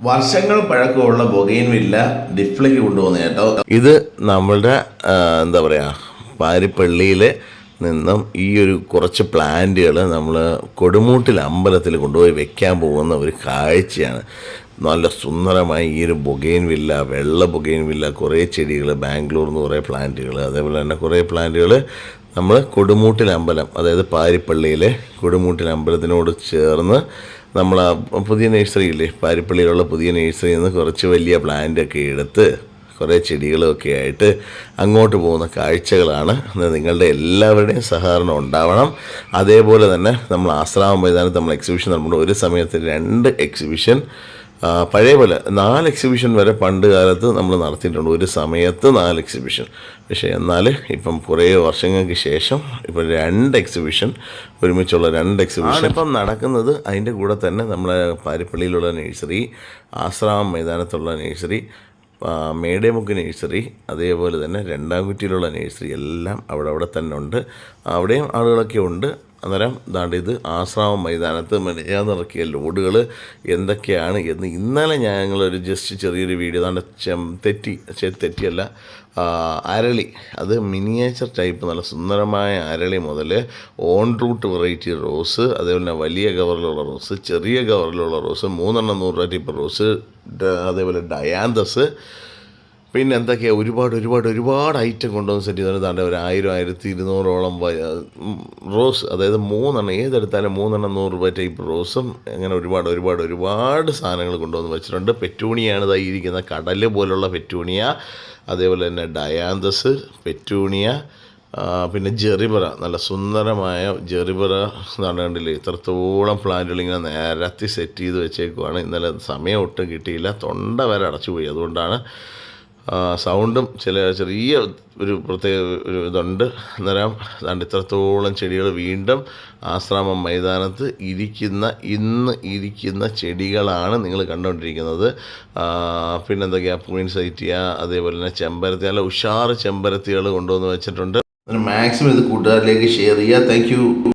വർഷങ്ങൾ പഴക്കമുള്ള ബൊഗൈൻ വില്ല ഡിസ്പ്ലേക്ക് കൊണ്ടുപോകുന്ന കേട്ടോ. ഇത് നമ്മളുടെ എന്താ പറയുക പാരിപ്പള്ളിയിൽ നിന്നും ഈ ഒരു കുറച്ച് പ്ലാന്റുകൾ നമ്മൾ കൊടുമൂട്ടിൽ അമ്പലത്തിൽ കൊണ്ടുപോയി വെക്കാൻ പോകുന്ന ഒരു കാഴ്ചയാണ്. നല്ല സുന്ദരമായി ഈ ഒരു ബൊഗൈൻ വില്ല വെള്ള ബൊഗൈൻ വില്ല കുറേ ചെടികൾ ബാംഗ്ലൂർ നിന്ന് കുറേ പ്ലാന്റുകൾ അതേപോലെ തന്നെ കുറേ പ്ലാന്റുകൾ നമ്മൾ കൊടുമൂട്ടിൽ അമ്പലം അതായത് പാരിപ്പള്ളിയിലെ കൊടുമൂട്ടിൽ അമ്പലത്തിനോട് ചേർന്ന് നമ്മൾ പുതിയ നഴ്സറി ഇല്ലേ പാരിപ്പള്ളിയിലുള്ള പുതിയ നഴ്സറിയിൽ നിന്ന് കുറച്ച് വലിയ പ്ലാന്റൊക്കെ എടുത്ത് കുറേ ചെടികളൊക്കെ ആയിട്ട് അങ്ങോട്ട് പോകുന്ന കാഴ്ചകളാണ് നിങ്ങളുടെ എല്ലാവരുടെയും സഹകരണം ഉണ്ടാവണം. അതേപോലെ തന്നെ നമ്മൾ ആശ്രാമ മൈതാനത്ത് നമ്മൾ എക്സിബിഷൻ നടത്തുമ്പോൾ ഒരു സമയത്ത് രണ്ട് എക്സിബിഷൻ പഴയ പോലെ നാല് എക്സിബിഷൻ വരെ പണ്ട് കാലത്ത് നമ്മൾ നടത്തിയിട്ടുണ്ട്. ഒരു സമയത്ത് നാല് എക്സിബിഷൻ പക്ഷേ എന്നാൽ ഇപ്പം കുറേ വർഷങ്ങൾക്ക് ശേഷം ഇപ്പം രണ്ട് എക്സിബിഷൻ ഒരുമിച്ചുള്ള രണ്ട് എക്സിബിഷൻ ഇപ്പം നടക്കുന്നത് അതിന്റെ കൂടെ തന്നെ നമ്മളെ പാരിപ്പള്ളിയിലുള്ള നഴ്സറി ആശ്രാമം മൈതാനത്തുള്ള നഴ്സറി മേടേമുക്ക് നഴ്സറി അതേപോലെ തന്നെ രണ്ടാംകുറ്റിയിലുള്ള നഴ്സറി എല്ലാം അവിടെ അവിടെ തന്നെ ഉണ്ട്. അവിടെയും ആളുകളൊക്കെ ഉണ്ട്. അന്നേരം ദാണ്ട് ഇത് ആശ്രാമം മൈതാനത്ത് മെനഞ്ഞാന്നിറക്കിയ ലോഡുകൾ എന്തൊക്കെയാണ് എന്ന് ഇന്നലെ ഞങ്ങളൊരു ജസ്റ്റ് ചെറിയൊരു വീഡിയോ ദാണ്ട് തെറ്റി തെറ്റിയല്ല അരളി. അത് മിനിയേച്ചർ ടൈപ്പ് നല്ല സുന്ദരമായ അരളി മുതൽ ഓൺ റൂട്ട് വെറൈറ്റി റോസ് അതേപോലെ തന്നെ വലിയ കവറിലുള്ള റോസ് ചെറിയ കവറിലുള്ള റോസ് മൂന്നെണ്ണം നൂറ് രൂപ ടൈപ്പ് റോസ് അതേപോലെ ഡയാന്തസ് പിന്നെ എന്തൊക്കെയാണ് ഒരുപാട് ഒരുപാട് ഒരുപാട് ഐറ്റം കൊണ്ടുവന്ന് സെറ്റ് ചെയ്തിട്ട് താണ്ടെ ഒരു ആയിരം ആയിരത്തി ഇരുന്നൂറോളം റോസ് അതായത് മൂന്നെണ്ണം ഏതെടുത്താലും മൂന്നെണ്ണം നൂറ് രൂപ ടൈപ്പ് റോസും അങ്ങനെ ഒരുപാട് ഒരുപാട് ഒരുപാട് സാധനങ്ങൾ കൊണ്ടുവന്ന് വെച്ചിട്ടുണ്ട്. പെറ്റൂണിയാണ് ഇതാ ഇരിക്കുന്ന കടൽ പോലുള്ള പെറ്റൂണിയ. അതേപോലെ തന്നെ ഡയാന്തസ് പെറ്റൂണിയ പിന്നെ ജെറിബറ. നല്ല സുന്ദരമായ ജെറിബറ നടണ്ടില്ലേ ഇത്രത്തോളം പ്ലാന്റുകൾ ഇങ്ങനെ നേരത്തെ സെറ്റ് ചെയ്ത് വെച്ചേക്കുവാണ്. ഇന്നലെ സമയം ഒട്ടും കിട്ടിയില്ല. തൊണ്ട വരെ അടച്ചുപോയി. അതുകൊണ്ടാണ് സൗണ്ടും ചില ചെറിയ ഒരു പ്രത്യേക ഒരു ഇതുണ്ട്. അന്നേരം അതുകൊണ്ട് ഇത്രത്തോളം ചെടികൾ വീണ്ടും ആശ്രാമം മൈതാനത്ത് ഇരിക്കുന്ന ഇന്ന് ഇരിക്കുന്ന ചെടികളാണ് നിങ്ങൾ കണ്ടുകൊണ്ടിരിക്കുന്നത്. പിന്നെന്തൊക്കെയാ? പിന്നെന്തൊക്കെയാണ് പൂയിൻസൈറ്റിയ അതേപോലെ തന്നെ ചെമ്പരത്തി നല്ല ഉഷാറ് ചെമ്പരത്തികൾ കൊണ്ടുവന്ന് വെച്ചിട്ടുണ്ട്. മാക്സിമം ഇത് കൂട്ടുകാരിലേക്ക് ഷെയർ ചെയ്യുക താങ്ക്